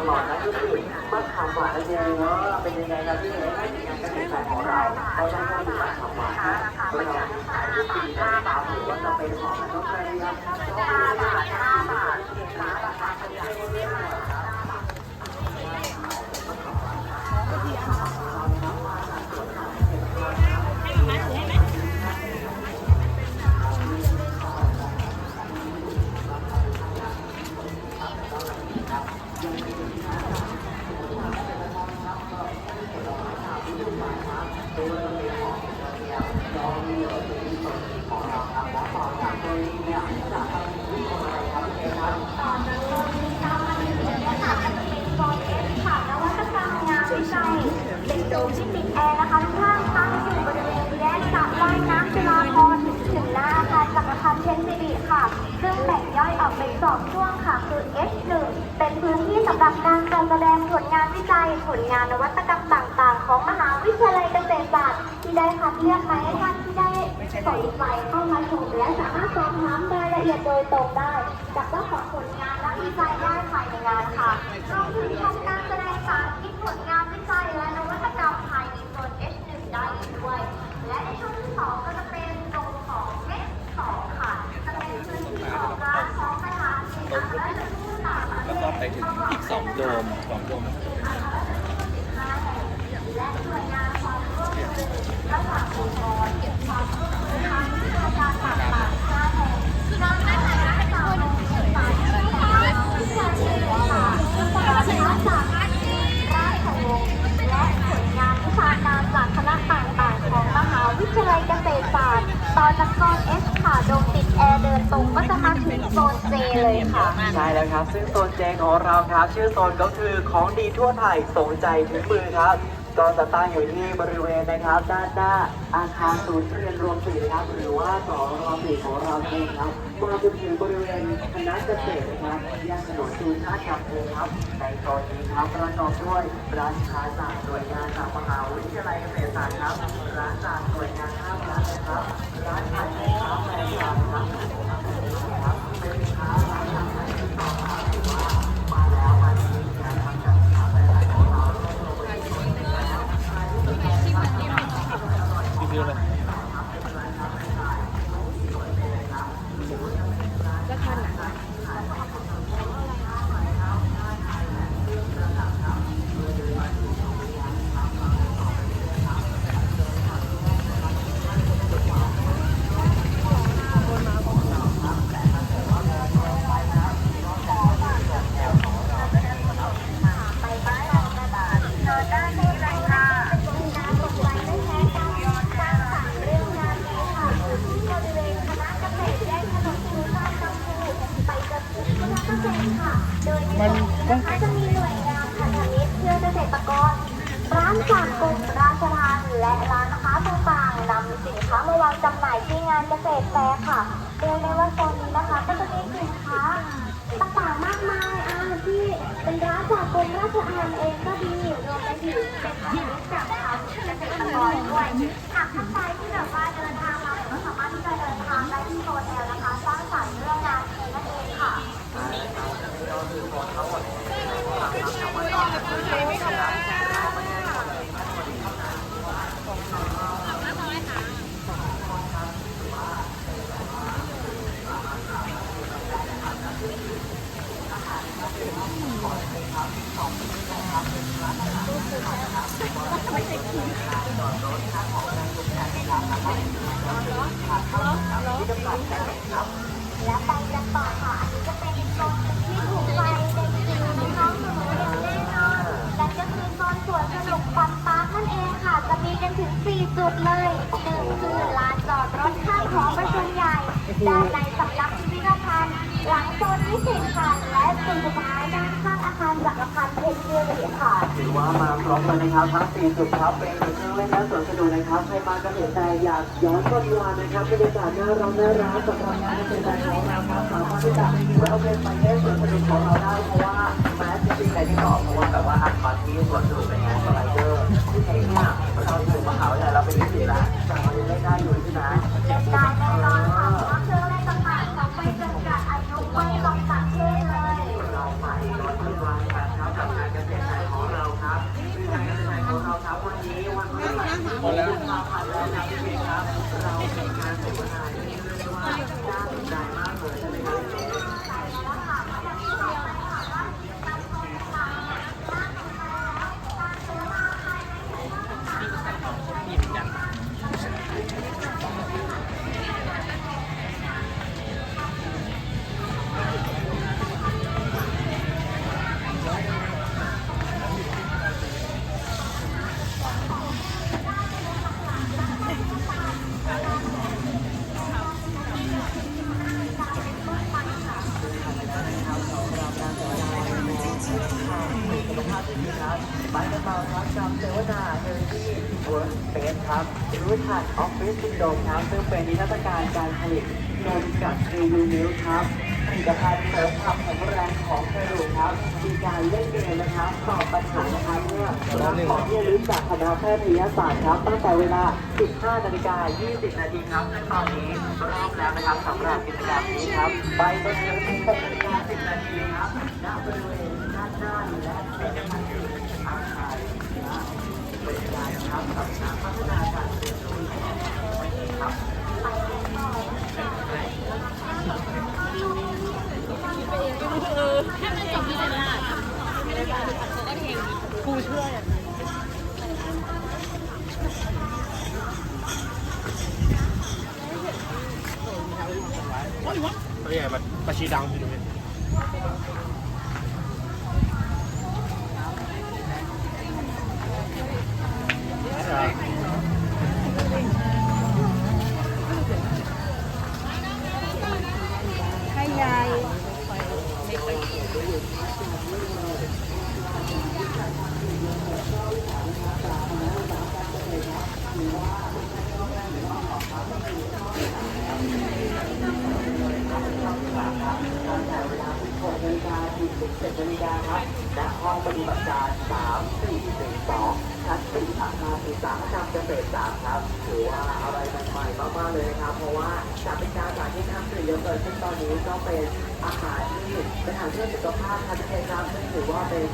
ตลอดนะก็คือมะขามหวานนั่นเองเนาะเป็นยังไงนะพี่เอ๋ให้งานเกษตรศาสตร์ของเราเราต้องกาดูมะขามหวานนะเราขายทุกปีได้ตามหรือว่าจะเป็นของต้องใครครับ เป็นโดมที่ติดแอร์นะคะทุกท่านตั้งอยู่บริเวณแยกสระว่ายน้ำจุฬาภรณ์ถึงหน้าอาคารจักรพันธ์เทนสิริค่ะ ซึ่งแบ่งย่อยออกเป็นสองช่วงค่ะ คือ H1 เป็นพื้นที่สำหรับการจัดแสดงผลงานวิจัย ผลงานนวัตกรรมต่างๆ ของมหาวิทยาลัยเกษตรศาสตร์ ที่ได้คัดเลือกมาให้ท่านที่ได้สนใจเข้ามาชมและสามารถสอบถามรายละเอียดโดยตรงได้ จากเจ้าของผลงานและวิจัยได้ภายในงานค่ะรวมถึงชมการแสดงสาธิตผลงานวิจัยและ องก็จะเป็นโซนของ H2 ค่ะจะเป็นพื้นที่ของร้านของสถานที่อาหารและผู้ต่างประเทแล้วก็ไปถึงอีกสองโดมสองโดม และหน่วยงานความร่วมมือระหว่าง ร์ตอนนักรเอสค่ะโดมติดแอร์เดินตรงก็จะมาถึงโซนเจเลยค่ะ ใช่แล้วครับ ซึ่งโซนเจของเราครับ ชื่อโซนก็คือของดีทั่วไทยสงใจถึงมือครับ ก็จะตั้งอยู่ที่บริเวณนะครับด้านหน้าอาคารศูนย์เรียนรวมสี่นะครับหรือว่าสรสี่ของเราเองครับมาจนถึงบริเวณคณะเกษตรนะครับย่านถนนจูนชาติกำเองครับในโซนนี้ครับประกอบด้วยร้านค้าจากหน่วยงานจากมหาวิทยาลัยเกษตรศาสตร์ครับร้านจากหน่วยงานภาครัฐนะครับร้านขายสินค้าแบรนด์ดังครับครับ รีวิ จากกรมราชทัณฑ์และร้านค้าต่างๆนำสินค้ามาวางจำหน่ายที่งานเกษตรแฟร์ค่ะโดยในวันโซนนี้นะคะก็จะมีสินค้าต่างๆมากมายอ่าที่เป็นร้านจากกรมราชทัณฑ์เองก็ดีรวมไปถึงเป็นร้านจากทางเกษตรกรด้วยหากท่านใดที่แบบว่าเดินทางมาก็สามารถที่จะเดินทางได้ที่โซนแอลนะคะสร้างสรรค์เรื่องงานเองนั่นเองค่ะ จะมีกันถึง4จุดเลยหนึ่งคือลานจอดรถข้างหอประชุมใหญ่ด้านในสำนักพิพิธภัณฑ์หลังโซนนิสิต สุดท้ายด้านข้างอาคารจักรพันธ์เพชรเชื่อค่ะถือว่ามาพร้อมกันนะครับทั้ง4จุดครับเป็นจุดเครื่องเล่นและสวนสนุกนะครับใครมากันเห็นแต่อยากย้อนวันวานนะครับบรรยากาศน่ารักน่ารักสำหรับงานเกษตรของเราครับสามารถที่จะแวะเวียนไปเล่นสวนสนุกของเราได้เพราะว่าแม้จริงๆในที่บอกเพราะว่าแบบว่าอัดบัตรที่สวนสนุกเป็นงานสไลเดอร์ที่เองเนี่ยเราอยู่มหาวิทยาลัยเราเป็นนิสิตแล้ว ไปกันต่อครับกับเสวนาเฮลที่เวิร์กเฟสครับรู้ทันออฟฟิศซินโดรมครับซึ่งเป็นนิทรรศการการผลิตนมกับรีวิวมิลครับผลิตภัณฑ์เสริมความแข็งแรงของกระดูกครับมีการเล่นเกมนะครับตอบปัญหานะครับเมื่อรับของที่ระลึกจากคณะแพทยศาสตร์ครับตั้งแต่เวลา 15นาฬิกา20 นาทีครับซึ่งตอนนี้เริ่มแล้วนะครับสำหรับกิจกรรมนี้ครับ ไปจนถึง16นาฬิกา10 นาทีครับณบริเวณด้านหน้าและเป็น ตัวใหญ่แบบปลาชีดังอยู่เลย ให้ยาย ตั้งแต่เวลา16นาฬิกาถึง17นาฬิกาครับณห้องปฏิบัติการ 3412ชั้น4อาคารอุตสาหกรรมเกษตร3ครับถือว่าอะไรใหม่ๆมากๆเลยนะครับ เพราะว่าจากเป็นการสาธิตทำสื่อเยอะเลยซึ่งตอนนี้ก็เป็นอาหารที่เป็นอาหารเพื่อสุขภาพครับที่ครับซึ่งถือว่าเป็น